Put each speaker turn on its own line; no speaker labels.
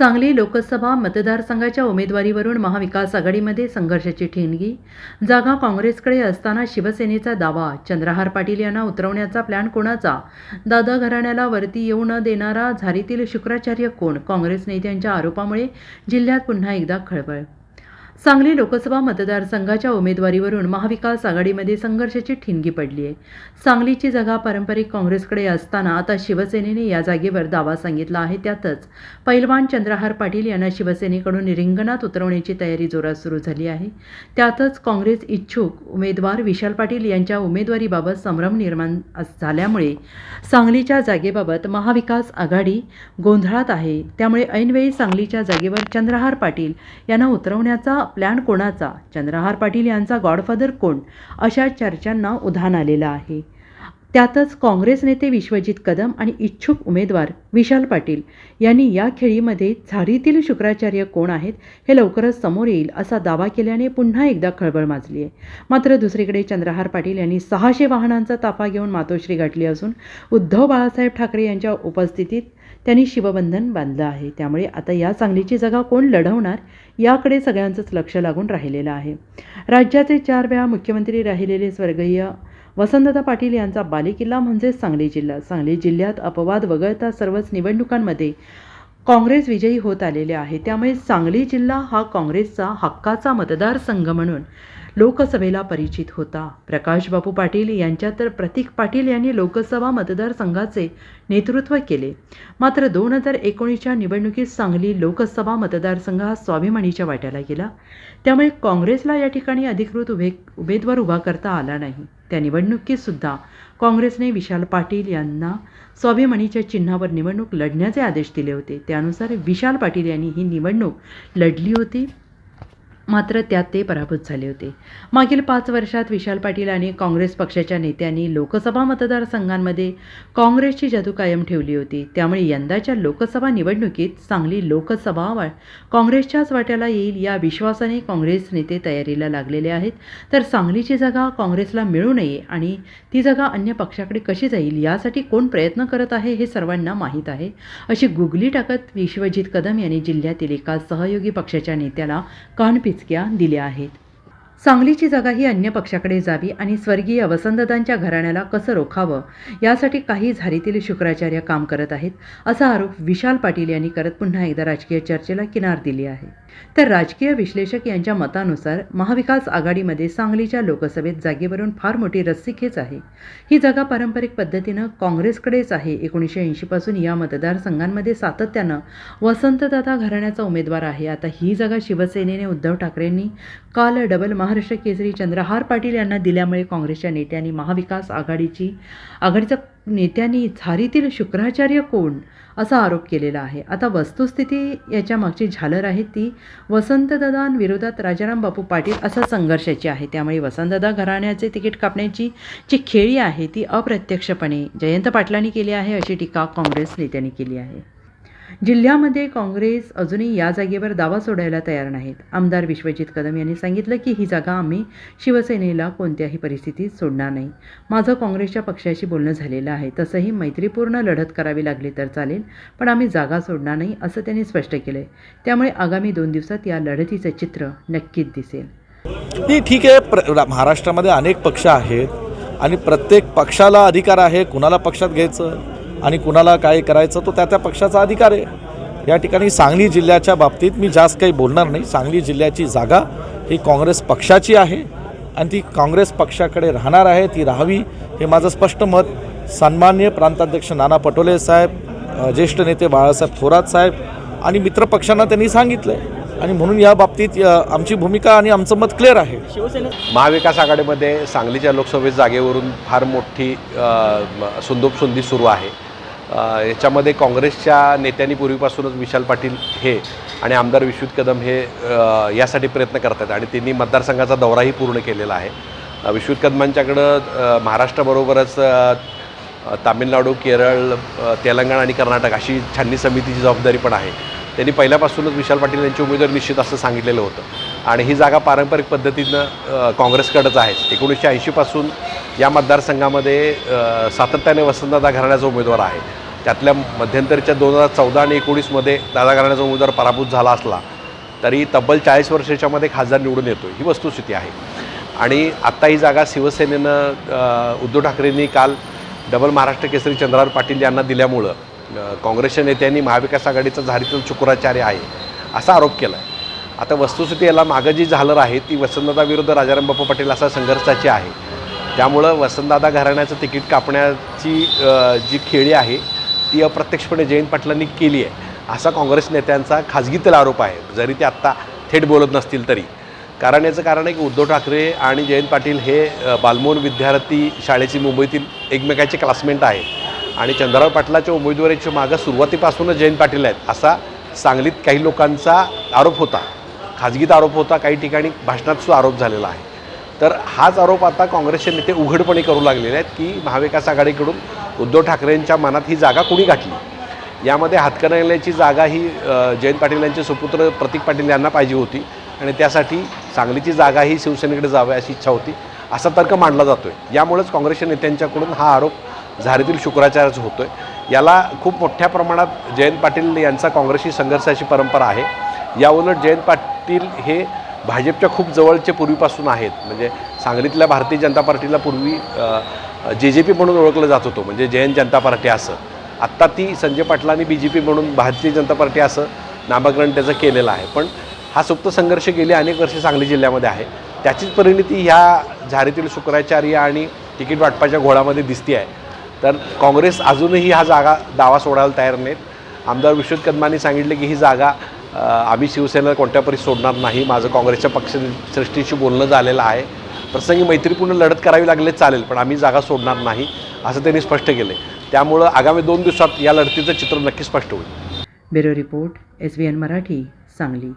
सांगली लोकसभा मतदारसंघाच्या उमेदवारीवरून महाविकास आघाडीमध्ये संघर्षाची ठिणगी. जागा काँग्रेसकडे असताना शिवसेनेचा दावा चंद्रहार पाटील यांना उतरवण्याचा प्लॅन कोणाचा? दादा घराण्याला वरती येऊ न देणारा झारीतील शुक्राचार्य कोण? काँग्रेस नेत्यांच्या आरोपामुळे जिल्ह्यात पुन्हा एकदा खळबळ सांगली लोकसभा मतदारसंघाच्या उमेदवारीवरून महाविकास आघाडीमध्ये संघर्षाची ठिणगी पडली आहे. सांगलीची जागा पारंपरिक काँग्रेसकडे असताना आता शिवसेनेने या जागेवर दावा सांगितला आहे. त्यातच पैलवान चंद्रहार पाटील यांना शिवसेनेकडून रिंगणात उतरवण्याची तयारी जोरात सुरू झाली आहे. त्यातच काँग्रेस इच्छुक उमेदवार विशाल पाटील यांच्या उमेदवारीबाबत संभ्रम निर्माण अस- झाल्यामुळे सांगलीच्या जागेबाबत महाविकास आघाडी गोंधळात आहे. त्यामुळे ऐनवेळी सांगलीच्या जागेवर चंद्रहार पाटील यांना उतरवण्याचा प्लॅन कोणाचा? चंद्रहार पाटील यांचा गॉडफादर कोण? अशा चर्चांना उधाण आलेलं आहे. त्यातच काँग्रेस नेते विश्वजित कदम आणि इच्छुक उमेदवार विशाल पाटील यांनी या खेळीमध्ये झाडीतील शुक्राचार्य कोण आहेत हे लवकरच समोर येईल असा दावा केल्याने पुन्हा एकदा खळबळ माजली आहे मात्र दुसरीकडे चंद्रहार पाटील यांनी सहाशे वाहनांचा ताफा घेऊन मातोश्री गाठली असून उद्धव बाळासाहेब ठाकरे यांच्या उपस्थितीत त्यांनी शिवबंधन बांधलं आहे. त्यामुळे आता या सांगलीची जागा कोण लढवणार याकडे सगळ्यांचंच लक्ष लागून राहिलेलं आहे. राज्याचे चार वेळा मुख्यमंत्री राहिलेले स्वर्गीय वसंतदा पाटील यांचा बालेकिल्ला म्हणजेच सांगली जिल्हा. सांगली जिल्ह्यात अपवाद वगळता सर्वच निवडणुकांमध्ये काँग्रेस विजयी होत आलेले आहे. त्यामुळे सांगली जिल्हा हा काँग्रेसचा हक्काचा मतदारसंघ म्हणून लोकसभेला परिचित होता. प्रकाशबाबू पाटील यांच्या तर प्रतीक पाटील यांनी लोकसभा मतदारसंघाचे नेतृत्व केले. मात्र दोन हजार एकोणीसच्या निवडणुकीत सांगली लोकसभा मतदारसंघ हा स्वाभिमानीच्या वाट्याला गेला. त्यामुळे काँग्रेसला या ठिकाणी अधिकृत उभे उमेदवार उभा करता आला नाही. त्या निवडणुकीतसुद्धा काँग्रेसने विशाल पाटील यांना स्वाभिमानीच्या चिन्हावर निवडणूक लढण्याचे आदेश दिले होते. त्यानुसार विशाल पाटील यांनी ही निवडणूक लढली होती. मात्र त्यात ते पराभूत झाले होते. मागील पाच वर्षात विशाल पाटील आणि काँग्रेस पक्षाच्या नेत्यांनी लोकसभा मतदारसंघांमध्ये काँग्रेसची जादू कायम ठेवली होती. त्यामुळे यंदाच्या लोकसभा निवडणुकीत सांगली लोकसभा वा काँग्रेसच्याच वाट्याला येईल या विश्वासाने काँग्रेस नेते तयारीला लागलेले आहेत. तर सांगलीची जागा काँग्रेसला मिळू नये आणि ती जागा अन्य पक्षाकडे कशी जाईल यासाठी कोण प्रयत्न करत आहे हे सर्वांना माहीत आहे. अशी गुगली टाकत विश्वजित कदम यांनी जिल्ह्यातील एका सहयोगी पक्षाच्या नेत्याला कानपिचक्या दिल्या आहेत. सांगलीची जागा ही अन्य पक्षाकडे जावी आणि स्वर्गीय वसंतदांच्या घराण्याला कसं रोखावं यासाठी काही झारीतील शुक्राचार्य काम करत आहेत असा आरोप विशाल पाटील यांनी करत पुन्हा एकदा राजकीय चर्चेला किनार दिली आहे. तर राजकीय विश्लेषक यांच्या मतानुसार महाविकास आघाडीमध्ये सांगलीच्या लोकसभेत जागेवरून फार मोठी रस्सीखेच आहे. ही जागा पारंपरिक पद्धतीनं काँग्रेसकडेच आहे. एकोणीसशे ऐंशीपासून या मतदारसंघांमध्ये सातत्यानं वसंतदादा घराण्याचा उमेदवार आहे. आता ही जागा शिवसेनेने उद्धव ठाकरेंनी काल डबल महाराष्ट्र केसरी चंद्रहार पाटील यांना दिल्यामुळे काँग्रेसच्या नेत्यांनी महाविकास आघाडीची आघाडीच्या नेत्यांनी झारीतील शुक्राचार्य कोण असा आरोप केलेला आहे. आता वस्तुस्थिती याच्या मागची झालर आहे ती वसंतदादांविरोधात राजाराम बापू पाटील असा संघर्षाची आहे. त्यामुळे वसंतदादा घराण्याचे तिकीट कापण्याची जी खेळी आहे ती अप्रत्यक्षपणे जयंत पाटलांनी केली आहे अशी टीका काँग्रेस नेत्यांनी केली आहे. जिल्ह्यामध्ये काँग्रेस अजूनही या जागेवर दावा सोडायला तयार नाहीत. आमदार विश्वजित कदम यांनी सांगितलं की ही जागा आम्ही शिवसेनेला कोणत्याही परिस्थितीत सोडणार नाही. माझं काँग्रेसच्या पक्षाशी बोलणं झालेलं आहे. तसंही मैत्रीपूर्ण लढत करावी लागली तर चालेल पण आम्ही जागा सोडणार नाही असं त्यांनी स्पष्ट केलं आहे त्यामुळे आगामी दोन दिवसात या लढतीचं चित्र नक्कीच दिसेल.
नाही ठीक आहे. प्र महाराष्ट्रामध्ये अनेक पक्ष आहेत आणि प्रत्येक पक्षाला अधिकार आहे. कुणाला पक्षात घ्यायचं? आणि कुणाला काय करायचं तो त्या त्या पक्षाचा अधिकार आहे. या ठिकाणी सांगली जिल्ह्याच्या बाबतीत मी जास्त काही बोलणार नाही. सांगली जिल्ह्याची जागा ही काँग्रेस पक्षाची आहे आणि ती काँग्रेस पक्षाकडे राहणार आहे ती राहावी हे माझं स्पष्ट मत. सन्मान्य प्रांताध्यक्ष नाना पटोले साहेब ज्येष्ठ नेते बाळासाहेब थोरात साहेब आणि मित्रपक्षांना त्यांनी सांगितलं आहे आणि म्हणून या बाबतीत आमची भूमिका आणि आमचं मत क्लिअर आहे.
महाविकास आघाडीमध्ये सांगलीच्या लोकसभेच्या जागेवरून फार मोठी सुंदोपसुंदी सुरू आहे. याच्यामध्ये काँग्रेसच्या नेत्यांनी पूर्वीपासूनच विशाल पाटील हे आणि आमदार विश्वजित कदम हे यासाठी प्रयत्न करतात आणि त्यांनी मतदारसंघाचा दौराही पूर्ण केलेला आहे. अ, विश्वजित कदमांच्याकडं महाराष्ट्राबरोबरच तामिळनाडू केरळ तेलंगणा आणि कर्नाटक अशी छाननी समितीची जबाबदारी पण आहे. त्यांनी पहिल्यापासूनच विशाल पाटील यांची उमेदवार निश्चित असं सांगितलेलं होतं. आणि ही जागा पारंपरिक पद्धतीनं काँग्रेसकडंच आहे. एकोणीसशे ऐंशीपासून या मतदारसंघामध्ये सातत्याने वसंतदादा घराण्याचा उमेदवार आहे. त्यातल्या मध्यंतरीच्या दोन हजार चौदा आणि एकोणीसमध्ये दादा घराण्याचा उमेदवार पराभूत झाला असला तरी तब्बल चाळीस वर्षाच्यामध्ये खासदार निवडून येतो ही वस्तुस्थिती आहे. आणि आत्ता ही जागा शिवसेनेनं उद्धव ठाकरेंनी काल डबल महाराष्ट्र केसरी चंद्रावर पाटील यांना दिल्यामुळं काँग्रेसच्या नेत्यांनी महाविकास आघाडीचा झारीतून शुक्राचार्य आहे असा आरोप केला आहे आता वस्तुस्थिती याला मागं जी झालर आहे ती वसंतदादा विरुद्ध राजाराम बापू पाटील असा संघर्षाची आहे. त्यामुळं वसंतदादा घराण्याचं तिकीट कापण्याची जी खेळी आहे ती अप्रत्यक्षपणे जयंत पाटलांनी केली आहे असा काँग्रेस नेत्यांचा खाजगीतील आरोप आहे. जरी ते आत्ता थेट बोलत नसतील तरी. कारण याचं कारण आहे की उद्धव ठाकरे आणि जयंत पाटील हे बालमोन बालमोहन विद्यार्थी शाळेची मुंबईतील एकमेकाचे क्लासमेट आहेत. आणि चंद्रराव पाटलाच्या उमेदवारीच्या मागं सुरुवातीपासूनच जयंत पाटील आहेत असा सांगलीत काही लोकांचा आरोप होता. खाजगीत आरोप होता काही ठिकाणी भाषणात सुद्धा आरोप झालेला आहे. तर हाच आरोप आता काँग्रेसचे नेते उघडपणे करू लागलेले आहेत की महाविकास आघाडीकडून उद्धव ठाकरेंच्या मनात ही जागा कुणी गाठली? यामध्ये हातकणंगल्याची जागा ही जयंत पाटील यांचे सुपुत्र प्रतीक पाटील यांना पाहिजे होती आणि त्यासाठी सांगलीची जागा ही शिवसेनेकडे जावी अशी इच्छा होती असा तर्क मांडला जातो आहे यामुळेच काँग्रेसच्या नेत्यांच्याकडून हा आरोप झारीतील शुक्राचार्यच होतो आहे याला खूप मोठ्या प्रमाणात जयंत पाटील यांचा काँग्रेसशी संघर्षाची परंपरा आहे. याउलट जयंत पाटील हे भाजपच्या खूप जवळचे पूर्वीपासून आहेत. म्हणजे सांगलीतल्या भारतीय जनता पार्टीला पूर्वी जे जे पी म्हणून ओळखलं जात होतं. म्हणजे जयंत जनता पार्टी असं. आत्ता ती संजय पाटलांनी बी जे पी म्हणून भारतीय जनता पार्टी असं नामकरण त्याचं केलेलं आहे. पण हा सुप्त संघर्ष गेली अनेक वर्षे सांगली जिल्ह्यामध्ये आहे. त्याचीच परिणिती ह्या झारीतील शुक्राचार्य आणि तिकीट वाटपाच्या घोळामध्ये दिसते आहे तर काँग्रेस अजूनही हा जागा दावा सोडायला तयार नाहीत. आमदार विश्वत कदमांनी सांगितले की ही जागा आम्ही शिवसेनेला कोणत्या परी सोडणार नाही माझं काँग्रेसच्या पक्षश्रेष्ठीशी बोलणं झालेलं आहे. प्रसंगी मैत्रीपूर्ण लढत करावी लागले चालेल पण आम्ही जागा सोडणार नाही असं त्यांनी स्पष्ट केले त्यामुळं आगामी दोन दिवसात या लढतीचं चित्र नक्की स्पष्ट होईल.
Bureau report S B N Marathi Sangli.